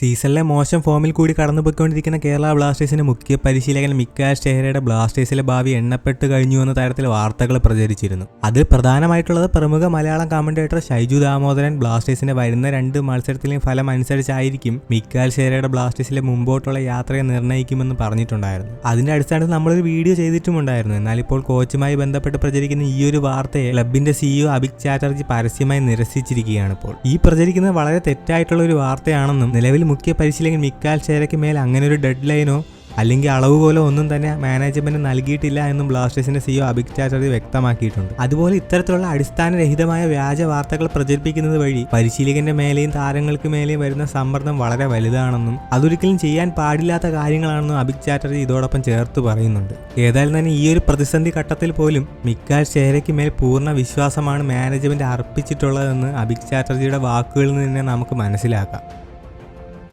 സീസണിലെ മോശം ഫോമിൽ കൂടി കടന്നുപോയിക്കൊണ്ടിരിക്കുന്ന കേരള ബ്ലാസ്റ്റേഴ്സിന്റെ മുഖ്യ പരിശീലകൻ മിക്കാൽ ഷെഹ്റയുടെ ബ്ലാസ്റ്റേഴ്സിലെ ഭാവി എണ്ണപ്പെട്ട് കഴിഞ്ഞു എന്ന തരത്തിൽ വാർത്തകൾ പ്രചരിച്ചിരുന്നു. അതിൽ പ്രധാനമായിട്ടുള്ളത് പ്രമുഖ മലയാളം കമന്റേറ്റർ ഷൈജു ദാമോദരൻ ബ്ലാസ്റ്റേഴ്സിന്റെ വരുന്ന രണ്ട് മത്സരത്തിലെയും ഫലം അനുസരിച്ചായിരിക്കും മിക്കാൽ ഷെഹ്റയുടെ ബ്ലാസ്റ്റേഴ്സിലെ മുമ്പോട്ടുള്ള യാത്രയെ നിർണയിക്കുമെന്ന് പറഞ്ഞിട്ടുണ്ടായിരുന്നു. അതിന്റെ അടിസ്ഥാനത്തിൽ നമ്മളൊരു വീഡിയോ ചെയ്തിട്ടുമുണ്ടായിരുന്നു. എന്നാൽ ഇപ്പോൾ കോച്ചുമായി ബന്ധപ്പെട്ട് പ്രചരിക്കുന്ന ഈ ഒരു വാർത്തയെ ക്ലബിന്റെ സിഇഒ അഭിക് ചാറ്റർജി പരസ്യമായി നിരസിച്ചിരിക്കുകയാണ് ഇപ്പോൾ. ഈ പ്രചരിക്കുന്നത് വളരെ തെറ്റായിട്ടുള്ള ഒരു വാർത്തയാണെന്നും നിലവിൽ മുഖ്യ പരിശീലകൻ മിക്കാൽ ഷെയറയ്ക്ക് മേൽ അങ്ങനെ ഒരു ഡെഡ് ലൈനോ അല്ലെങ്കിൽ അളവ് പോലെ ഒന്നും തന്നെ മാനേജ്മെന്റ് നൽകിയിട്ടില്ല എന്നും ബ്ലാസ്റ്റേഴ്സിന്റെ സിഇഒ അഭിക് ചാറ്റർജി വ്യക്തമാക്കിയിട്ടുണ്ട്. അതുപോലെ ഇത്തരത്തിലുള്ള അടിസ്ഥാനരഹിതമായ വ്യാജ വാർത്തകൾ പ്രചരിപ്പിക്കുന്നത് വഴി പരിശീലകന്റെ മേലെയും താരങ്ങൾക്ക് മേലെയും വരുന്ന സമ്മർദ്ദം വളരെ വലുതാണെന്നും അതൊരിക്കലും ചെയ്യാൻ പാടില്ലാത്ത കാര്യങ്ങളാണെന്നും അഭിക് ചാറ്റർജി ഇതോടൊപ്പം ചേർത്ത് പറയുന്നുണ്ട്. ഏതായാലും തന്നെ ഈ ഒരു പ്രതിസന്ധി ഘട്ടത്തിൽ പോലും മിക്കാൽ ഷെഹരയ്ക്ക് മേൽ പൂർണ വിശ്വാസമാണ് മാനേജ്മെന്റ് അർപ്പിച്ചിട്ടുള്ളതെന്ന് അഭിക് ചാറ്റർജിയുടെ വാക്കുകളിൽ നിന്ന് തന്നെ നമുക്ക് മനസ്സിലാക്കാം.